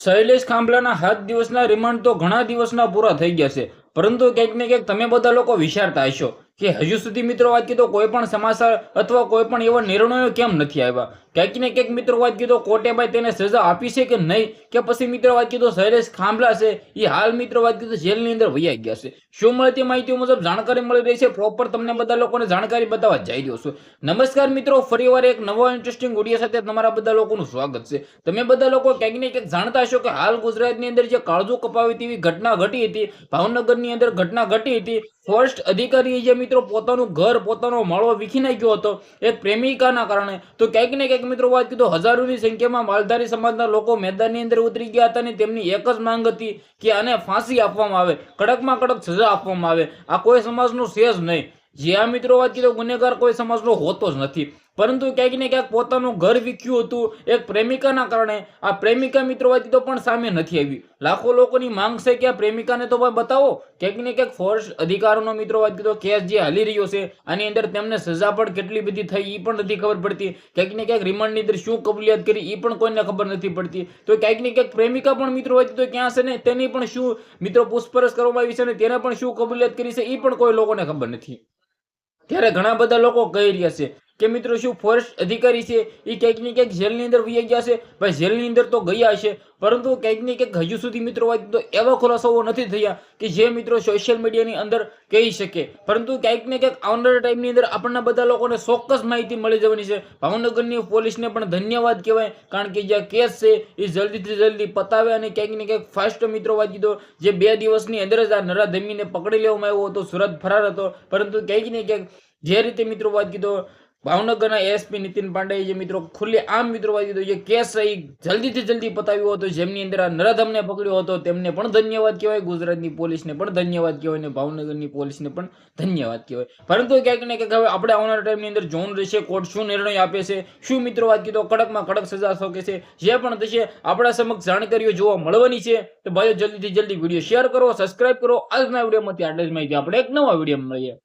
શૈલેષ ખાંભલાના સાત દિવસના રિમાન્ડ તો ઘણા દિવસના પૂરા થઈ ગયા છે. પરંતુ ક્યાંક ને ક્યાંક તમે બધા લોકો વિચારતા હશો કે હજુ સુધી મિત્રો વાત કીધો કોઈ પણ સમાચાર અથવા કોઈ પણ એવા નિર્ણયો કેમ નથી આવ્યા? ક્યાંક ને મિત્રો વાત કીધો, કોટેભાઈ તેને સજા આપી છે કે નહીં? કે પછી મિત્રો વાત કીધો, શૈલેષ ખાંભલા છે? એ હાલ મિત્રો વાત કીધો, જેલની અંદર વૈયા ગયા છે. શું મળતી માહિતી મુજબ જાણકારી મળી રહી છે. પ્રોપર તમને બધા લોકોને જાણકારી બતાવવા જઈ રહ્યો છું. નમસ્કાર મિત્રો ફરીવાર એક નવો ઇન્ટરેસ્ટિંગ વીડિયો સાથે તમારા બધા લોકોનું સ્વાગત છે. તમે બધા લોકો ક્યાંક ને ક્યાંક જાણતા હશો કે હાલ ગુજરાતની અંદર જે કાળજો કપાવી તેવી ઘટના ઘટી હતી. ભાવનગરની અંદર ઘટના ઘટી હતી. ફોરેસ્ટ અધિકારીએ જે મિત્રો પોતાનું ઘર, પોતાનો માળો વીખી નાખ્યો હતો, એક પ્રેમિકાના કારણે. તો ક્યાંક ને ક્યાંક મિત્રો, વાત કીધો, હજારોની સંખ્યામાં માલધારી સમાજના લોકો મેદાનની અંદર ઉતરી ગયા હતા અને તેમની એક જ માંગ હતી કે આને ફાંસી આપવામાં આવે, કડકમાં કડક સજા આપવામાં આવે. આ કોઈ સમાજનું શેષ નહીં. જે આ મિત્રો, વાત કીધો, ગુનેગાર કોઈ સમાજનો હોતો જ નથી. પરંતુ ક્યાંક ને ક્યાંક પોતાનું ઘર વીખ્યું હતું એક પ્રેમિકાના કારણે. આ પ્રેમિકા મિત્રો વાત કીધો પણ સામે નથી આવી. લાખો લોકોની માંગ છે કે આ પ્રેમિકાને તો ભાઈ બતાવો. ક્યાંક ને ક્યાંક ફોર્સ અધિકારોનો મિત્રો વાત કીધો કેસ જે હાલી રહ્યો છે, આની અંદર તેમને સજા પણ કેટલી બધી થઈ એ પણ નથી ખબર પડતી. ક્યાંક ને ક્યાંક રિમાન્ડની અંદર શું કબૂલિયાત કરી એ પણ કોઈને ખબર નથી પડતી. તો ક્યાંક ને ક્યાંક પ્રેમિકા પણ મિત્રો વાત કીધો ક્યાં છે ને તેની પણ શું મિત્રો પૂછપરછ કરવામાં આવી છે ને તેને પણ શું કબૂલિયાત કરી છે એ પણ કોઈ લોકોને ખબર નથી. ત્યારે ઘણા બધા લોકો કહી રહ્યા છે. કે મિત્રો શું ફોરેસ્ટ અધિકારી છે? એ ક્યાંક ને ક્યાંક જેલની અંદર વહી ગયા છે. ભાઈ, જેલની અંદર તો ગયા છે પરંતુ ક્યાંક ને ક્યાંક હજુ સુધી મિત્રો વાત તો એવા ખુલાસાઓ નથી થયા કે જે મિત્રો સોશિયલ મીડિયાની અંદર કહી શકે. પરંતુ ક્યાંક ને ક્યાંક આવનારા ટાઈમની અંદર આપણને બધા લોકોને ચોક્કસ માહિતી મળી જવાની છે. ભાવનગરની પોલીસને પણ ધન્યવાદ કહેવાય. કારણ કે જે કેસ છે એ જલ્દીથી જલ્દી પતાવે અને ક્યાંક ને ક્યાંક ફાસ્ટ મિત્રો વાત કીધો જે બે દિવસની અંદર જ આ નરાધમીને પકડી લેવામાં આવ્યો હતો, સુરત ફરાર હતો. પરંતુ ક્યાંક ને ક્યાંક જે રીતે મિત્રો વાત કીધો ભાવનગરના એસપી નીતિન પાંડેએ જે મિત્રો ખુલ્લે આમ મિત્રો વાત કીધો જે કેસ એ જલ્દીથી જલ્દી પતાવ્યો હતો. જેમની અંદર આ નરાધમને પકડ્યો હતો, તેમને પણ ધન્યવાદ કહેવાય. ગુજરાતની પોલીસને પણ ધન્યવાદ કહેવાય અને ભાવનગરની પોલીસને પણ ધન્યવાદ કહેવાય. પરંતુ ક્યાંક ને ક્યાંક હવે આપણે આવનારા ટાઈમની અંદર જોન રહેશે, કોર્ટ શું નિર્ણય આપે છે, શું મિત્રો વાત કીધો, કડકમાં કડક સજા શકે છે, જે પણ થશે, આપણા સમક્ષ જાણકારીઓ જોવા મળવાની છે. તો ભાઈઓ, જલ્દીથી જલ્દી વીડિયો શેર કરો, સબસ્ક્રાઇબ કરો. આજના વિડીયોમાંથી આટલી જ માહિતી. આપણે એક નવા વીડિયો મળીએ.